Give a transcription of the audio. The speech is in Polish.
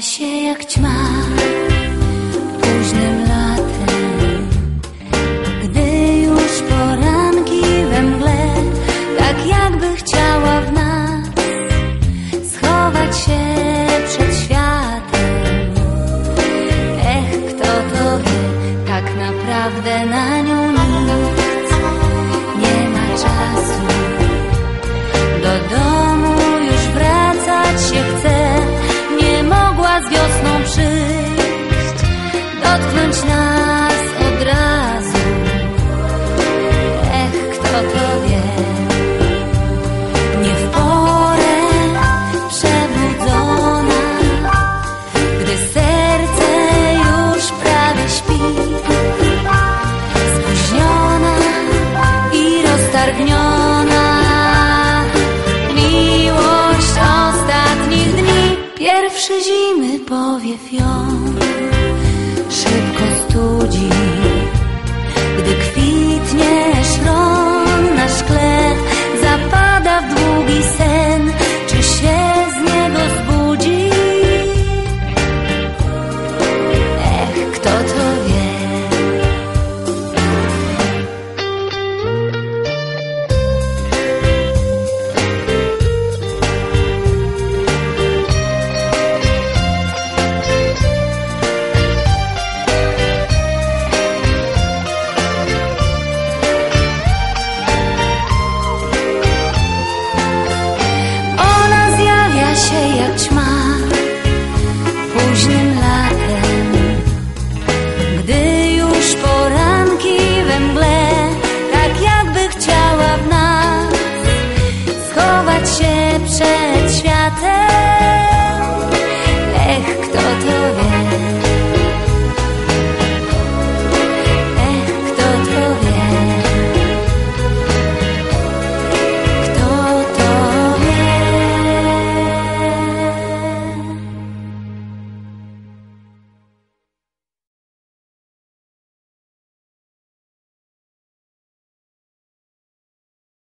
się jak ćma późnym latem, gdy już poranki we mgle, tak jakby chciała w nas schować się przed światem. Ech, kto to wie, tak naprawdę na dotknąć nas od razu. Ech, kto to wie, nie w porę przebudzona, gdy serce już prawie śpi, spóźniona i roztargniona. Miłość ostatnich dni, pierwszy zimy powiew ją